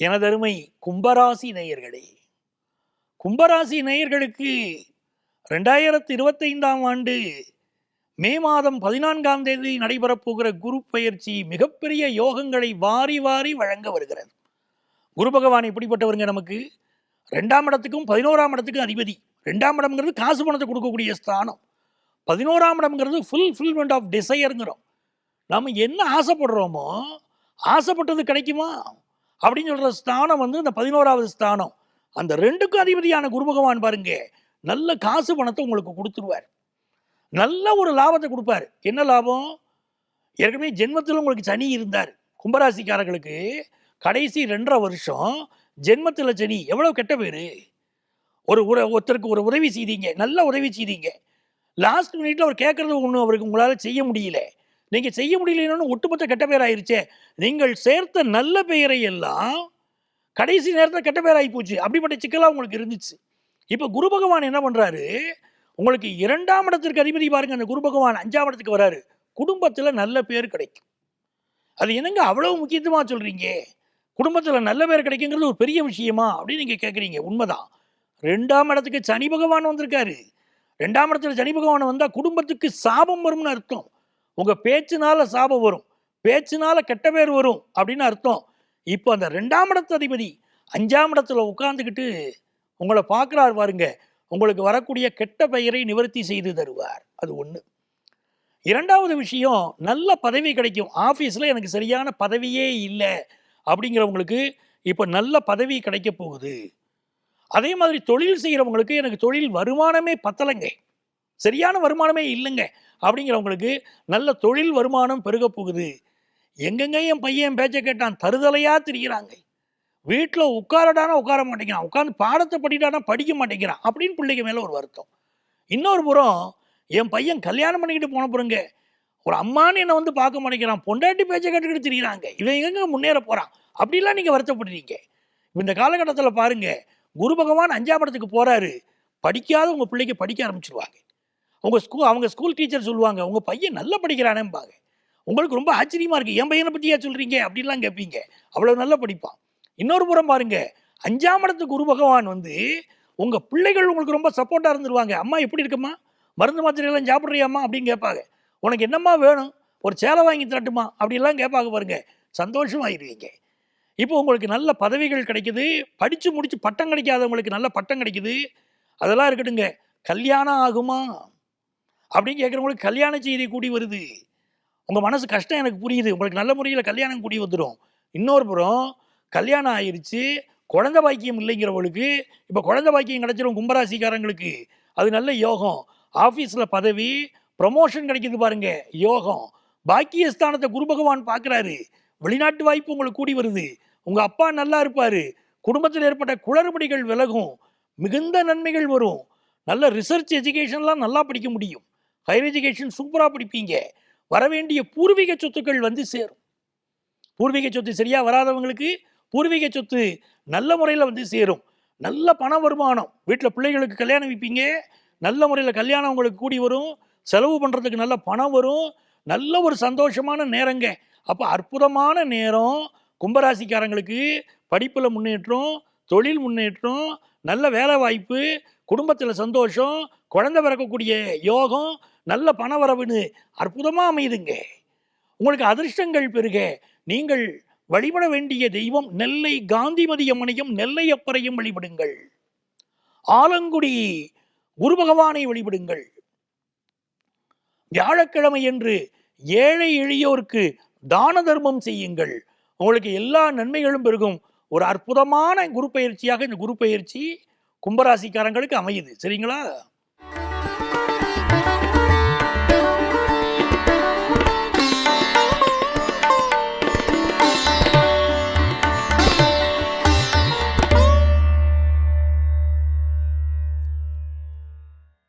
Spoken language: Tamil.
எனதருமை கும்பராசி நேயர்களே கும்பராசி நேயர்களுக்கு ரெண்டாயிரத்தி இருபத்தைந்தாம் ஆண்டு மே மாதம் பதினான்காம் தேதி நடைபெறப்போகிற குரு பயிற்சி மிகப்பெரிய யோகங்களை வாரி வாரி வழங்க வருகிறது. குரு பகவான் இப்படிப்பட்டவருங்க நமக்கு? ரெண்டாம் இடத்துக்கும் பதினோராம் இடத்துக்கும் அதிபதி. ரெண்டாம் இடம்ங்கிறது காசு பணத்தை கொடுக்கக்கூடிய ஸ்தானம். பதினோராம் இடம்ங்கிறது ஃபுல்ஃபில்மெண்ட் ஆஃப் டிசையருங்கிறோம் நாம் என்ன ஆசைப்படுறோமோ ஆசைப்பட்டது கிடைக்குமா? அப்படின்னு சொல்கிற ஸ்தானம் வந்து இந்த பதினோராவது ஸ்தானம். அந்த ரெண்டுக்கும் அதிபதியான குரு பகவான் பாருங்க நல்ல காசு பணத்தை உங்களுக்கு கொடுத்துருவார். நல்ல ஒரு லாபத்தை கொடுப்பார். என்ன லாபம்? ஏற்கனவே ஜென்மத்தில் உங்களுக்கு சனி இருந்தார். கும்பராசிக்காரர்களுக்கு கடைசி ரெண்டரை வருஷம் ஜென்மத்தில் சனி. எவ்வளோ கெட்ட பேர்? ஒரு உற ஒருத்தருக்கு ஒரு உதவி செய்தீங்க. நல்ல உதவி செய்தீங்க. லாஸ்ட் மினிட்ல அவர் கேட்கறது ஒன்றும் அவருக்கு உங்களால் செய்ய முடியல. நீங்கள் செய்ய முடியலன்னு ஒட்டுமொத்த கெட்ட பேர் ஆயிடுச்சே நீங்கள் சேர்த்த நல்ல பெயரை எல்லாம் கடைசி நேரத்தில் கெட்ட பேர் ஆகி போச்சு. அப்படிப்பட்ட சிக்கலாக உங்களுக்கு இருந்துச்சு. இப்போ குரு பகவான் என்ன பண்ணுறாரு உங்களுக்கு இரண்டாம் இடத்திற்கு அதிபதி பாருங்க. அந்த குரு பகவான் அஞ்சாம் இடத்துக்கு வராரு. குடும்பத்தில் நல்ல பேர் கிடைக்கும். அது என்னங்க அவ்வளவு முக்கியத்துவமாக சொல்கிறீங்க குடும்பத்தில் நல்ல பேர் கிடைக்குங்கிறது ஒரு பெரிய விஷயமா? அப்படின்னு நீங்கள் கேட்குறீங்க உண்மைதான். ரெண்டாம் இடத்துக்கு சனி பகவான் வந்திருக்காரு. ரெண்டாம் இடத்துல சனி பகவான் வந்தால் குடும்பத்துக்கு சாபம் வரும்னு அர்த்தம். உங்கள் பேச்சினால சாபம் வரும். பேச்சினால கெட்ட பேர் வரும் அப்படின்னு அர்த்தம். இப்போ அந்த ரெண்டாம் இடத்து அதிபதி அஞ்சாம் இடத்துல உட்கார்ந்துக்கிட்டு உங்களை பார்க்குறாரு பாருங்க. உங்களுக்கு வரக்கூடிய கெட்ட பெயரை நிவர்த்தி செய்து தருவார். அது ஒன்று இரண்டாவது விஷயம் நல்ல பதவி கிடைக்கும். ஆஃபீஸில் எனக்கு சரியான பதவியே இல்லை அப்படிங்கிறவங்களுக்கு இப்போ நல்ல பதவி கிடைக்க போகுது. அதே மாதிரி தொழில் செய்கிறவங்களுக்கு எனக்கு தொழில் வருமானமே பத்தலைங்க. சரியான வருமானமே இல்லைங்க. அப்படிங்கிறவங்களுக்கு நல்ல தொழில் வருமானம் பெருக போகுது. எங்கெங்க என் பையன் பேச்சை கேட்டான்? தருதலையாக திரிகிறாங்க. வீட்டில் உட்காரடானா உட்கார மாட்டேங்கிறான். உட்காந்து பாடத்தை படிட்டானா படிக்க மாட்டேங்கிறான். அப்படின்னு பிள்ளைங்க மேலே ஒரு வருத்தம். இன்னொரு புறம் என் பையன் கல்யாணம் பண்ணிக்கிட்டு போன பிறங்க ஒரு அம்மான்னு என்னை வந்து பார்க்க மாட்டேங்கிறான். பொண்டாட்டி பேச்சை கேட்டுக்கிட்டு திரிகிறாங்க. இவன் எங்க முன்னேற போகிறான் அப்படிலாம் நீங்கள் வருத்தப்படுறீங்க. இந்த காலகட்டத்தில் பாருங்கள் குரு பகவான் அஞ்சாம் இடத்துக்கு போகிறாரு படிக்காத உங்கள் பிள்ளைக்கு படிக்க ஆரம்பிச்சிருவாங்க. உங்கள் ஸ்கூல் அவங்க ஸ்கூல் டீச்சர் சொல்லுவாங்க உங்கள் பையன் நல்லா படிக்கிறானேம்பாங்க. உங்களுக்கு ரொம்ப ஆச்சரியமாக இருக்குது என் பையனை பற்றியா சொல்கிறீங்க அப்படின்லாம் கேட்பீங்க அவ்வளோ நல்லா படிப்பான். இன்னொரு புறம் பாருங்கள் அஞ்சாம் இடத்து குரு பகவான் வந்து உங்கள் பிள்ளைகள் உங்களுக்கு ரொம்ப சப்போர்ட்டாக இருந்துருவாங்க. அம்மா எப்படி இருக்குமா? மருந்து மாத்திரையெல்லாம் சாப்பிட்றியாம்மா? அப்படின்னு கேட்பாங்க. உனக்கு என்னம்மா வேணும்? ஒரு சேலை வாங்கி தரட்டுமா? அப்படிலாம் கேட்பாங்க பாருங்கள் சந்தோஷமாயிருவீங்க. இப்போ உங்களுக்கு நல்ல பதவிகள் கிடைக்குது. படித்து முடித்து பட்டம் கிடைக்காதவங்களுக்கு நல்ல பட்டம் கிடைக்குது. அதெல்லாம் இருக்கட்டுங்க. கல்யாணம் ஆகுமா? அப்படின்னு கேட்குறவங்களுக்கு கல்யாண செய்தி கூடி வருது. உங்கள் மனசு கஷ்டம் எனக்கு புரியுது. உங்களுக்கு நல்ல முறையில் கல்யாணம் கூடி வந்துடும் இன்னொரு புறம் கல்யாணம் ஆயிடுச்சு குழந்தை பாக்கியம் இல்லைங்கிறவங்களுக்கு இப்போ குழந்தை பாக்கியம் கிடச்சிடும் கும்பராசிக்காரங்களுக்கு. அது நல்ல யோகம். ஆஃபீஸில் பதவி ப்ரமோஷன் கிடைக்கிது பாருங்க. யோகம். பாக்கியஸ்தானத்தை குரு பகவான் பார்க்குறாரு. வெளிநாட்டு வாய்ப்பு உங்களுக்கு கூடி வருது. உங்கள் அப்பா நல்லா இருப்பார். குடும்பத்தில் ஏற்பட்ட குளறுபடிகள் விலகும். மிகுந்த நன்மைகள் வரும். நல்ல ரிசர்ச் எஜுகேஷன்லாம் நல்லா படிக்க முடியும். ஹையர் எஜுகேஷன் சூப்பராக படிப்பீங்க. வரவேண்டிய பூர்வீக சொத்துக்கள் வந்து சேரும். பூர்வீக சொத்து சரியாக வராதவங்களுக்கு பூர்வீக சொத்து நல்ல முறையில் வந்து சேரும். நல்ல பண வருமானம். வீட்டில் பிள்ளைகளுக்கு கல்யாணம் வைப்பீங்க. நல்ல முறையில் கல்யாணம் உங்களுக்கு கூடி வரும். செலவு பண்ணுறதுக்கு நல்ல பணம் வரும். நல்ல ஒரு சந்தோஷமான நேரங்க. அப்போ அற்புதமான நேரம். கும்பராசிக்காரங்களுக்கு படிப்பில் முன்னேற்றம் தொழில் முன்னேற்றம் நல்ல வேலை வாய்ப்பு குடும்பத்தில் சந்தோஷம் குழந்தை பிறக்கக்கூடிய யோகம் நல்ல பண வரவுன்னு அற்புதமாக அமையுதுங்க. உங்களுக்கு அதிர்ஷ்டங்கள் பெருக. நீங்கள் வழிபட வேண்டிய தெய்வம் நெல்லை காந்திமதி அம்மனையும் நெல்லையப்பரையும் வழிபடுங்கள். ஆலங்குடி குரு பகவானை வழிபடுங்கள். வியாழக்கிழமை என்று ஏழை எளியோருக்கு தான தர்மம் செய்யுங்கள். உங்களுக்கு எல்லா நன்மைகளும் பெருகும். ஒரு அற்புதமான குரு பயிற்சியாக இந்த குரு பயிற்சி கும்பராசிக்காரங்களுக்கு அமையுது. சரிங்களா?